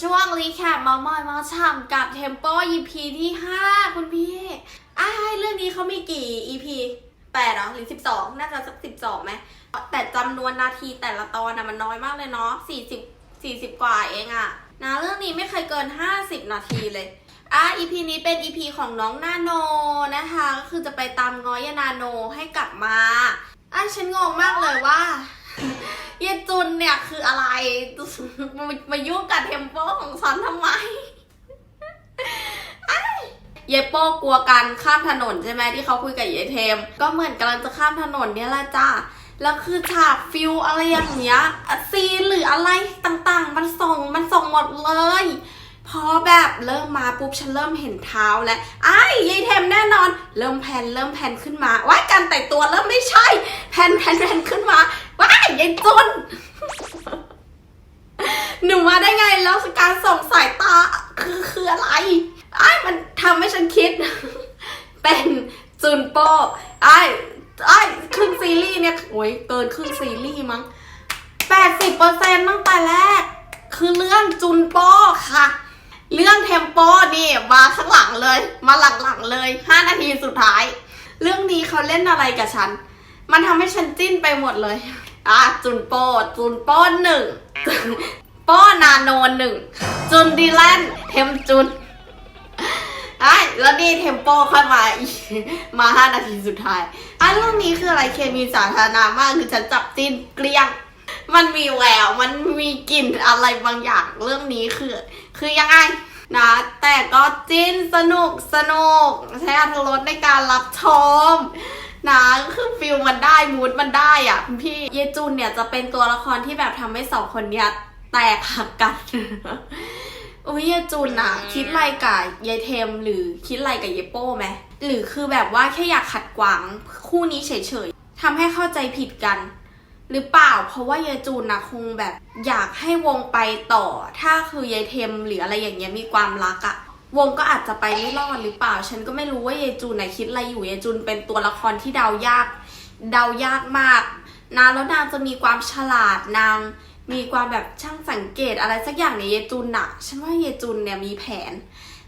ช่วงรีแคปมามอยมาฉ่ำกับเทมโป EP ที่ 5 คุณพี่อ้ายเรื่องนี้เขามีกี่ EP แปดเหรอหรือ12น่าจะสัก12ไหมแต่จำนวนนาทีแต่ละตอนนะมันน้อยมากเลยเนาะ40 40กว่าเองอะนะเรื่องนี้ไม่เคยเกิน50นาทีเลยอะ EP นี้เป็น EP ของน้องนาโนนะคะ ก็คือจะไปตามง้อยนาโนให้กลับมาอะฉันงงมากเลยว่า เยจุนเนี่ยคืออะไร มามายุ่งกับเทมโปของฉันทำไมอ้ายเยโป้กลัวการข้ามถนนใช่ไหมที่เขาคุยกับเยเทม ก็เหมือนกำลังจะข้ามถนนเนี่ยแหละจ้าแล้วคือฉากฟิลอะไรอย่างเงี้ยซีนหรืออะไรต่างๆ มันส่งมันส่งหมดเลยพอแบบเริ่มมาปุ๊บฉันเริ่มเห็นเท้าแล้วไอ้ยยายเทมแน่นอน เริ่มแพนเริ่มแพนขึ้นมาว่าการแต่งตัวเริ่มไม่ใช่แพนแพนแพนขึ้นมา ว้ายายจุนหนูมาได้ไงแล้วการส่งสายตาคือคืออะไรไอ้มันทำให้ฉันคิด เป็นจุนโปไอ้ไอ้ครึ่งซีรีส์เนี่ยโอ้ยเกินครึ่งซีรีส์มั้งแปดสิบเปอร์เซ็นต์ตั้งแต่แรก คือเรื่องจุนโปค่ะ เรื่องเทมโปนี่มาข้างหลังเลย มาหลังๆเลยห้านาทีสุดท้าย เรื่องนี้เขาเล่นอะไรกับฉัน มันทำให้ฉันจิ้นไปหมดเลย อะจุนโปจุนโปหนึ่งโป้นาโนหนึ่งจุนดีแลนเทมจุนไอ้แล้วนี่เทมโปค่อยมาอีกมาห้านาทีสุดท้ายอะเรื่องนี้คืออะไรเคมีสาธารณะมากคือฉันจับจินเกลี้ยง มันมีแววมันมีกลิ่นอะไรบางอย่างเรื่องนี้คือ คือยังไงนะ แต่ก็จิ้นสนุกสนุกใช้อรรถรสในการรับชม นะคือฟิลมันได้มูดมันได้อะคุณพี่เยจุนเนี่ยจะเป็นตัวละครที่แบบทำให้สองคนเนี้ยแตกหักกันอุ้ยเยจุนอะคิดอะไรกับยายเทม หรือคิดอะไรกับเยโป้ไหมหรือคือแบบว่าแค่อยากขัดขวางคู่นี้เฉยๆทำให้เข้าใจผิดกัน หรือเปล่า เพราะว่ายายจูนนะคงแบบอยากให้วงไปต่อ ถ้าคือยายเทมหรืออะไรอย่างเงี้ยมีความรักอะ วงก็อาจจะไปไม่รอดหรือเปล่า ฉันก็ไม่รู้ว่ายายจูนไหนคิดอะไรอยู่ยายจูนเป็นตัวละครที่เดายาก เดายากมากนะแล้วนางจะมีความฉลาดนาง มีความแบบช่างสังเกตอะไรสักอย่างในเยจุนอะฉันว่าเยจุนเนี่ยมีแผน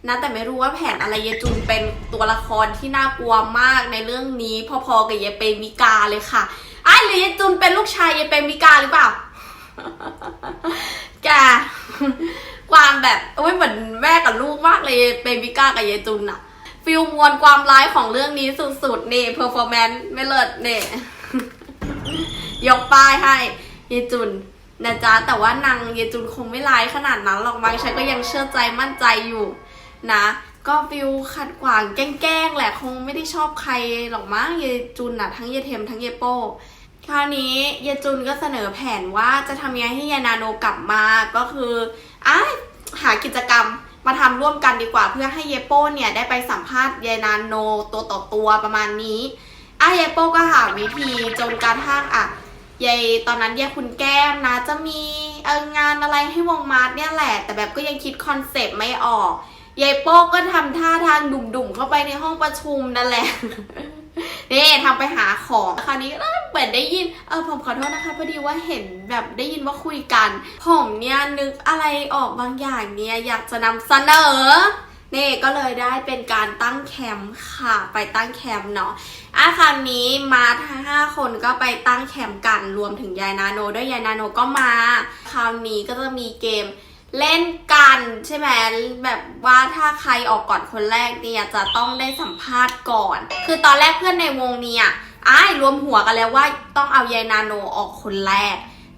นะแต่ไม่รู้ว่าแผนอะไรเยจุนเป็นตัวละครที่น่ากลัวมากในเรื่องนี้พอๆกับเยเปมิกาเลยค่ะไอ้หรือเยจุนเป็นลูกชายเยเปมิกาหรือเปล่า แก ความแบบโอ้ยเหมือนแม่กับลูกมากเลยเปมิก้ากับเยจุนอะฟิลมวลความร้ายของเรื่องนี้สุดๆนี่เพอร์ฟอร์แมนซ์ไม่เลิศเนี่ยกป้ายให้เยจุนนะจ๊ะแต่ว่านางเยจุนคงไม่ร้ายขนาดนั้นหรอกมั้งฉันก็ยังเชื่อใจมั่นใจอยู่นะ ก็ฟิลขัดขวางแกล้งแหละคงไม่ได้ชอบใครหรอกมั้งเยจุนอะทั้งเยเทมทั้งเยโป้คราวนี้เยจุนก็เสนอแผนว่าจะทำยังไงให้ยานาโนกลับมาก็คืออะ หากิจกรรมมาทำร่วมกันดีกว่า เพื่อให้เยโป้เนี่ยได้ไปสัมภาษณ์ยายนานโนตัวต่อตัวประมาณนี้อะยายโป้ก็หาวิธีจนกระทั่งอะยายตอนนั้นยายคุณแก้มนะจะมีเอองานอะไรให้วงมาร์ทเนี่ยแหละ แต่แบบก็ยังคิดคอนเซปต์ไม่ออกยายโป้ก็ทำท่าทางดุ่มๆเข้าไปในห้องประชุมนั่นแหละ นี่ทำไปหาของคราวนี้ก็เหมือนได้ยินเออผมขอโทษนะคะพอดีว่าเห็นแบบได้ยินว่าคุยกัน ผมเนี่ยนึกอะไรออกบางอย่างเนี่ยอยากจะนำเสนอนี่ก็เลยได้เป็นการตั้งแคมป์ค่ะไปตั้งแคมป์เนาะอะคราวนี้มาทั้งห้าคนก็ไปตั้งแคมป์กันรวมถึงยายนาโนด้วยยายนาโนก็มา คราวนี้ก็จะมีเกม เล่นกันใช่ไหมแบบว่าถ้าใครออกก่อนคนแรกเนี่ยจะต้องได้สัมภาษณ์ก่อน คือตอนแรกเพื่อนในวงเนี่ยอ้ายรวมหัวกันแล้วว่าต้องเอายายนาโนออกคนแรก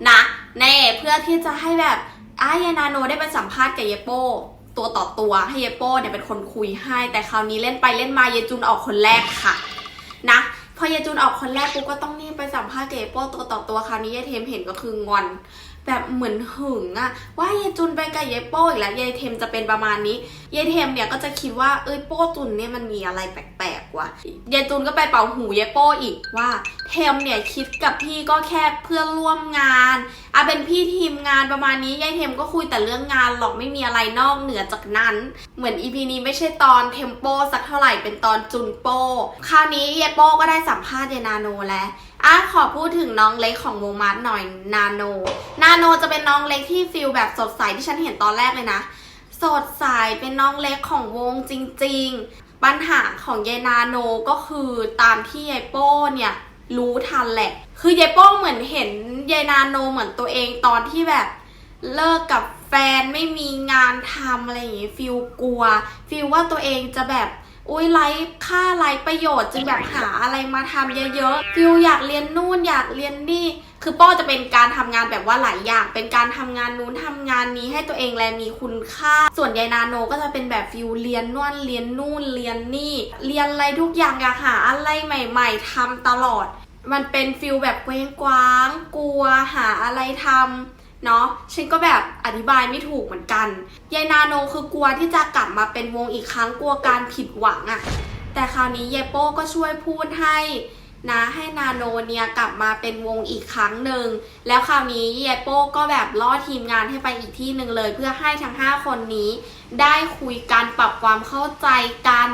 นะแน่เพื่อที่จะให้แบบอ้ายยายนาโนได้ไปสัมภาษณ์กับเยโป้ตัวต่อตัวให้เยโป้เนี่ยเป็นคนคุยให้ แต่คราวนี้เล่นไปเล่นมาเยจุนออกคนแรกค่ะ นะพอเยจุนออกคนแรกปุ๊บก็ต้องนี่ไปสัมภาษณ์กับเยโป้ตัวต่อตัวคราวนี้เยเทมเห็นก็คืองอน แบบเหมือนหึงอะว่าเยจุนไปกับเยโป้อีกแล้วเยเทมจะเป็นประมาณนี้เยเทมเนี่ยก็จะคิดว่าเอ้ยโป้จุนเนี่ยมันมีอะไรแปลกๆว่ะเยจุนก็ไปเป่าหูเยโป้อีกว่าเทมเนี่ยคิดกับพี่ก็แค่เพื่อนร่วมงานอะเป็นพี่ทีมงานประมาณนี้ยายเทมก็คุยแต่เรื่องงานหรอกไม่มีอะไรนอกเหนือจากนั้น เหมือนอีพีนี้ไม่ใช่ตอนเทมโปสักเท่าไหร่เป็นตอนจุนโปคราวนี้เยโป้ก็ได้สัมภาษณ์เยนาโนแล้ว อะขอพูดถึงน้องเล็กของวงมาร์ทหน่อยนาโน นาโนจะเป็นน้องเล็กที่ฟิลแบบสดใสที่ฉันเห็นตอนแรกเลยนะ สดใสเป็นน้องเล็กของวงจริง ๆ ปัญหาของยายนาโนก็คือตามที่ยายโป้เนี่ยรู้ทันแหละ คือยายโป้เหมือนเห็นยายนาโนเหมือนตัวเองตอนที่แบบเลิกกับแฟนไม่มีงานทำอะไรอย่างงี้ฟิลกลัวฟิลว่าตัวเองจะแบบ อุ้ยไร้ค่าไร้ประโยชน์จึงแบบหาอะไรมาทำเยอะๆฟิลอยากเรียนนู่นอยากเรียนนี่ คือป้จะเป็นการทำงานแบบว่าหลายอย่าง เป็นการทำงานนู้นทำงานนี้ให้ตัวเองแลมีคุณค่า ส่วนยายนาโนก็จะเป็นแบบฟิลเรียนนู่นเรียนนู่นเรียนนี่ เรียนอะไรทุกอย่างอยากหาอะไรใหม่ ๆทำตลอด มันเป็นฟิลแบบเคว้งคว้าง กลัวหาอะไรทำ เนาะฉันก็แบบอธิบายไม่ถูกเหมือนกันยายนาโนคือกลัวที่จะกลับมาเป็นวงอีกครั้งกลัวการผิดหวังอะแต่คราวนี้เยโป้ก็ช่วยพูดให้นะให้นาโนเนี่ยกลับมาเป็นวงอีกครั้งหนึ่ง แล้วคราวนี้เยโป้ก็แบบล่อทีมงานให้ไปอีกที่หนึ่งเลย เพื่อให้ทั้ง 5 คนนี้ ได้คุยกันปรับความเข้าใจกัน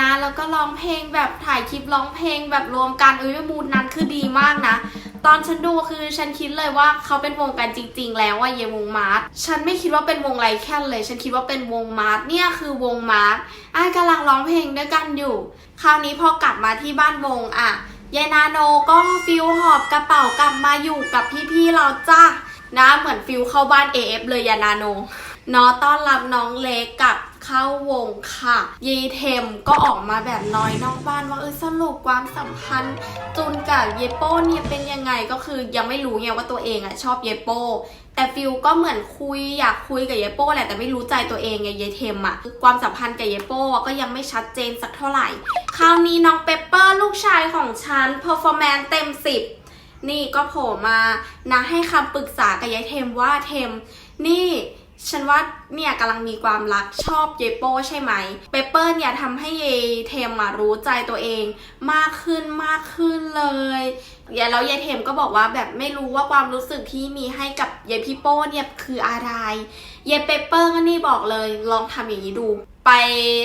นะแล้วก็ร้องเพลงแบบถ่ายคลิปร้องเพลงแบบรวมกันเอ้ยมูดนั้นคือดีมากนะ ตอนฉันดูคือฉันคิดเลยว่าเขาเป็นวงกันจริง ๆ แล้วว่าเยวงมาร์ทฉันไม่คิดว่าเป็นวงไรแค่นเลย ฉันคิดว่าเป็นวงมาร์ทเนี่ยคือวงมาร์ทไอ้กำลังร้องเพลงด้วยกันอยู่ คราวนี้พอกลับมาที่บ้านวงอะยายนาโนก็ฟิลหอบกระเป๋ากลับมาอยู่กับพี่ๆเราจ้านะเหมือนฟิลเข้าบ้าน AF เลยยายนาโนเนาะต้อนรับน้องเล็กกับ เข้าวงค่ะเยเทมก็ออกมาแบบน้อยนอกบ้านว่าเออสรุปความสัมพันธ์จุนกับเยโป้เนี่ยเป็นยังไงก็คือยังไม่รู้ไงว่าตัวเองอะชอบเยโป้แต่ฟิลก็เหมือนคุยอยากคุยกับเยโป้แหละแต่ไม่รู้ใจตัวเองไงเยเทมอะความสัมพันธ์กับเยโป้ก็ยังไม่ชัดเจนสักเท่าไหร่ คราวนี้น้องเปปเปอร์ลูกชายของฉันเพอร์ฟอร์แมนเต็มสิบนี่ก็โผล่มานะให้คำปรึกษากับยายเทมว่าเทมนี่ ฉันว่าเนี่ยกำลังมีความรักชอบเยโป้ใช่ไหมเปเปอร์เนี่ยทำให้เยเทมรู้ใจตัวเอง มากขึ้นมากขึ้นเลยแล้วยายเทมก็บอกว่าแบบไม่รู้ว่าความรู้สึกที่มีให้กับยายพี่โป้เนี่ยคืออะไรเยเปเปอร์ก็นี่บอกเลยลองทำอย่างนี้ดู ไป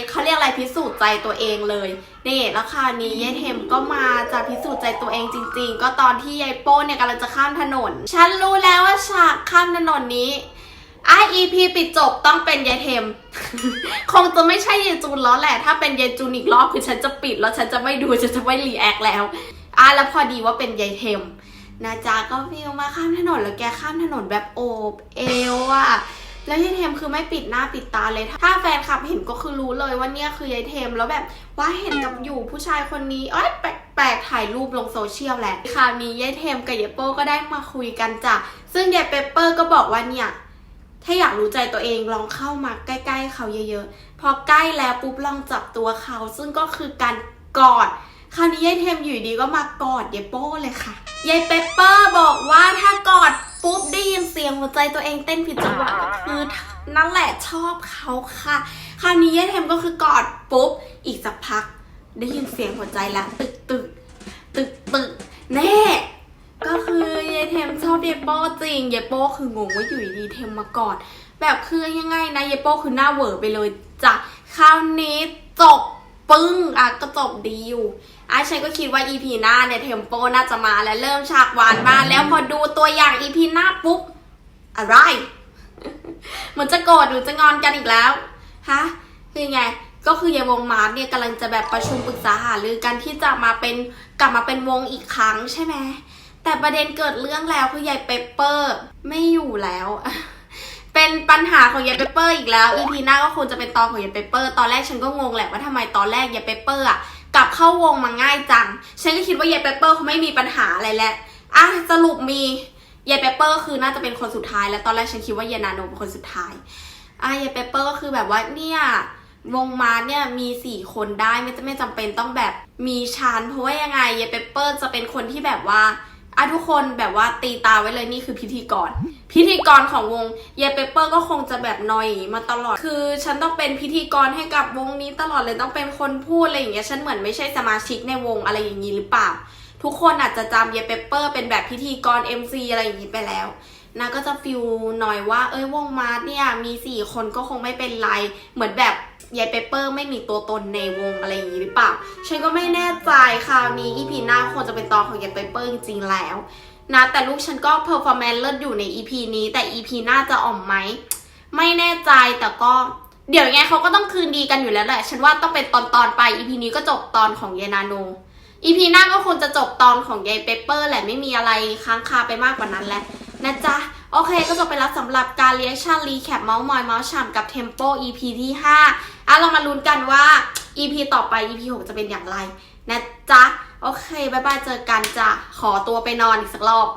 เขาเรียกอะไรพิสูจน์ใจตัวเองเลยนี่แล้วคราวนี้ยายเทมก็มาจะพิสูจน์ใจตัวเองจริง ๆ ก็ตอนที่ยายโป้เนี่ยกำลังจะข้ามถนน ฉันรู้แล้วว่าฉากข้ามถนนนี้ ไอ EP ปิดจบต้องเป็นยายเทม คงจะไม่ใช่ยายจูนแล้วแหละ ถ้าเป็นยายจูนอีกรอบคือฉันจะปิดแล้วฉันจะไม่ดูฉันจะไม่รีแอคแล้วอะแล้วพอดีว่าเป็นยายเทมนะจ๊ะก็ฟิลมาข้ามถนนแล้วแกข้ามถนนแบบโอบเอวอะแล้วยายเทมคือไม่ปิดหน้าปิดตาเลย ถ้าแฟนคลับเห็นก็คือรู้เลยว่าเนี่ยคือยายเทมแล้วแบบว่าเห็นกับอยู่ผู้ชายคนนี้เอ้ยแปลกๆถ่ายรูปลงโซเชียลแหละคราวนี้ยายเทมกับยายโป้ก็ได้มาคุยกันจ้ะซึ่งยายเปเปอร์ก็บอกว่าเนี่ย ถ้าอยากรู้ใจตัวเองลองเข้ามาใกล้ ๆ เขาเยอะๆ พอใกล้แล้วปุ๊บลองจับตัวเขา ซึ่งก็คือการกอด คราวนี้ยายเทมอยู่ดีก็มากอดยายโป้เลยค่ะ ยายเปปเปอร์บอกว่าถ้ากอดปุ๊บได้ยินเสียงหัวใจตัวเองเต้นผิดจังหวะก็คือนั่นแหละชอบเขาค่ะ คราวนี้ยายเทมก็คือกอดปุ๊บอีกสักพัก ได้ยินเสียงหัวใจแล้วตึกตึกตึกตึกแน่ ก็คือยายเทมชอบเยโป้จริง เยโป้คืองงว่าอยู่ดีเทมมาก่อดแบบคือยังไงนะเยโป้คือหน้าเวอไปเลยจ้ะคราวนี้จบปึ้งอะก็จบดีอยู่อะฉันก็คิดว่า EP หน้าเนี่ยเทมโปน่าจะมาแล้วเริ่มฉากหวานมาแล้วพอดูตัวอย่าง EP หน้าปุ๊บ อะไรเหมือนจะโกรธหรือจะงอนกันอีกแล้วฮะคือไงก็คือเยวงมาร์ทเนี่ยกำลังจะแบบประชุมปรึกษาหารือกันที่จะมาเป็นกลับมาเป็นวงอีกครั้งใช่ไหม แต่ประเด็นเกิดเรื่องแล้วคือยายเปปเปอร์ไม่อยู่แล้วเป็นปัญหาของยายเปเปอร์อีกแล้ว EP หน้าก็คงจะเป็นตอนของยายเปเปอร์ ตอนแรกฉันก็งงแหละว่าทำไมตอนแรกยายเปเปอร์อะกลับเข้าวงมาง่ายจัง ฉันก็คิดว่ายายเปเปอร์เขาไม่มีปัญหาอะไรแล้วอะสรุปมียายเปเปอร์คือน่าจะเป็นคนสุดท้าย แล้วตอนแรกฉันคิดว่ายายนาโนเป็นคนสุดท้ายอะยายเปเปอร์ก็คือแบบว่าเนี่ยวงมาเนี่ยมีสี่คนได้ไม่จะไม่จำเป็นต้องแบบมีชั้นเพราะว่ายังไงยายเปเปอร์จะเป็นคนที่แบบว่า อะทุกคนแบบว่าตีตาไว้เลยนี่คือพิธีกร พิธีกรของวงยายเปเปอร์ก็คงจะแบบนอยมาตลอด คือฉันต้องเป็นพิธีกรให้กับวงนี้ตลอดเลยต้องเป็นคนพูดอะไรอย่างเงี้ยฉันเหมือนไม่ใช่สมาชิกในวงอะไรอย่างนี้หรือเปล่า ทุกคนอาจจะจำยายเปเปอร์เป็นแบบพิธีกร MC อะไรอย่างนี้ไปแล้วนะก็จะฟิลหน่อยว่า เอ้ยวงมาร์ทเนี่ยมีสี่คนก็คงไม่เป็นไรเหมือนแบบ ยายเปเปอร์ไม่มีตัวตนในวงอะไรอย่างนี้หรือเปล่า ฉันก็ไม่แน่ใจคราวนี้ EP หน้าคงจะเป็นตอนของยายเปเปอร์จริงๆแล้วนะแต่ลูกฉันก็เพอร์ฟอร์แมนซ์เลิศอยู่ใน EP นี้ แต่ EP หน้าจะออมไหม ไม่แน่ใจแต่ก็เดี๋ยวไงเขาก็ต้องคืนดีกันอยู่แล้วแหละ ฉันว่าต้องเป็นตอนตอนๆไป EP นี้ก็จบตอนของยายนาโน EP หน้าก็คงจะจบตอนของยายเปเปอร์แหละไม่มีอะไรค้างคาไปมากกว่านั้นแล้วนะจ๊ะ โอเคก็จบไปแล้วสำหรับการเรียกชั่นรีแคปเมาส์มอยเมาส์ฉ่ำกับ Tempo EP ที่ 5 อะเรามาลุ้นกันว่า EP ต่อไป EP 6 จะเป็นอย่างไร นะจ๊ะ โอเคบายบายเจอกันจ้ะ ขอตัวไปนอนอีกสักรอบ